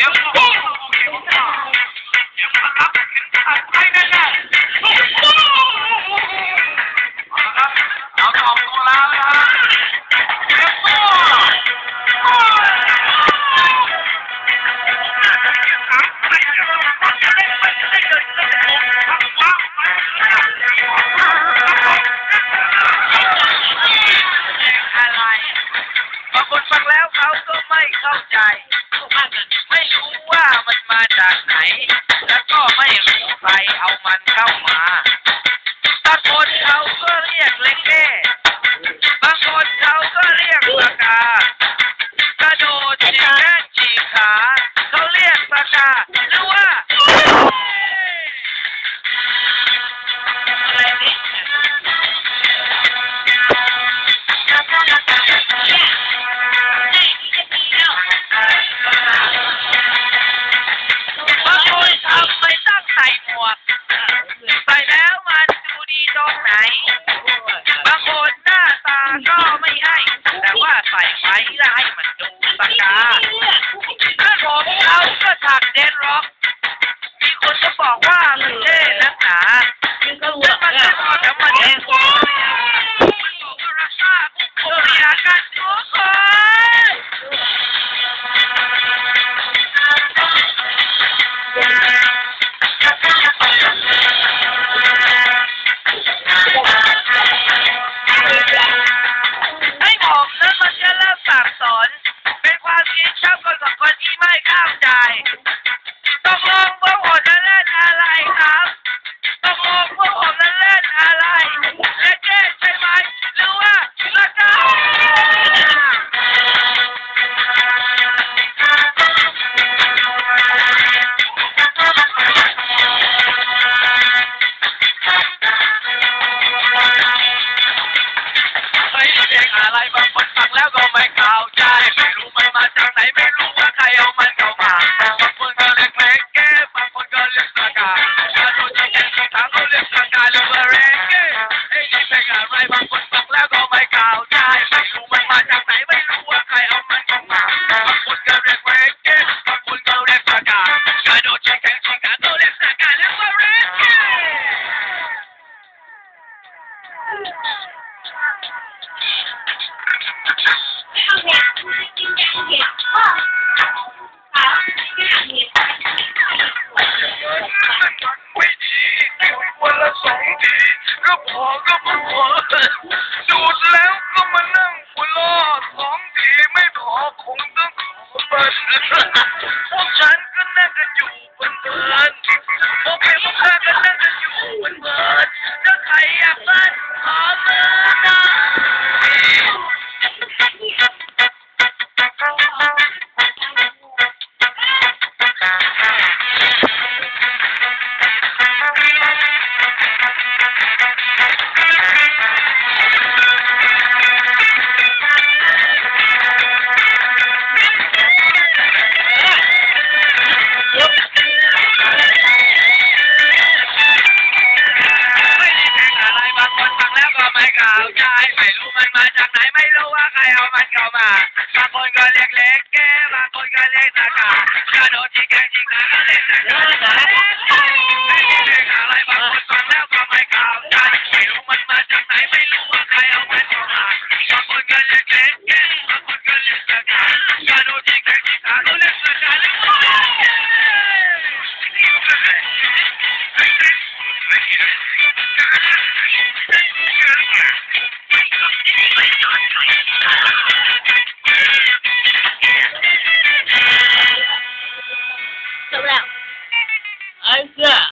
ดี๋ ไม่รู้ว่ามันมาจากไหน แล้วก็ไม่รู้ใครเอามันเข้ามาบางคนเขาก็เรียกเล็กแก่บางคนเขาก็เรียกปากากระโดดจีแก้จีขาเขาเรียกปากาหรือว่า วกใส่แล้วมันดูดีตรงไหน บางคนหน้าตาก็ไม่ให้ แต่ว่าใส่ไว้แล้วให้มันดูสกาถ้าผมเขาก็ถักเดนร็อก มีคนก็บอกว่ามันเท่นักหนาแล้วมันก็บอกแต่มันเอง อะไรบางคนฟังแล้วก็ไม่เข้าใจไม่รู้มันมาจากไหนไม่รู้ว่าใครเอามา ไม่ดีวันละสองทีก็พอก็พอดูดแล้วก็มานั่งหัวล้อสองทีไม่พอคงต้องขอเบิดพวกฉันก็นั่งกันอยู่เพลิน ไม่เก่าใจไม่รู้มันมาจากไหนไม่รู้ว่าใครเอามันเข้ามาบางคนก็เล็กเล็กแก้บางคนก็เล็กตากากระโดดที่แกงที่นเล่นนะอะไรบางคนฟังแล้วก็ไม่เก่าใจไม่รู้มันมาจากไหนไม่รู้ว่าใครเอามันเข้ามาบางคนก็เล็กเล็กแก้บางคนก็เล็กตากากระโดดที่แกงที่นาเล่นนะ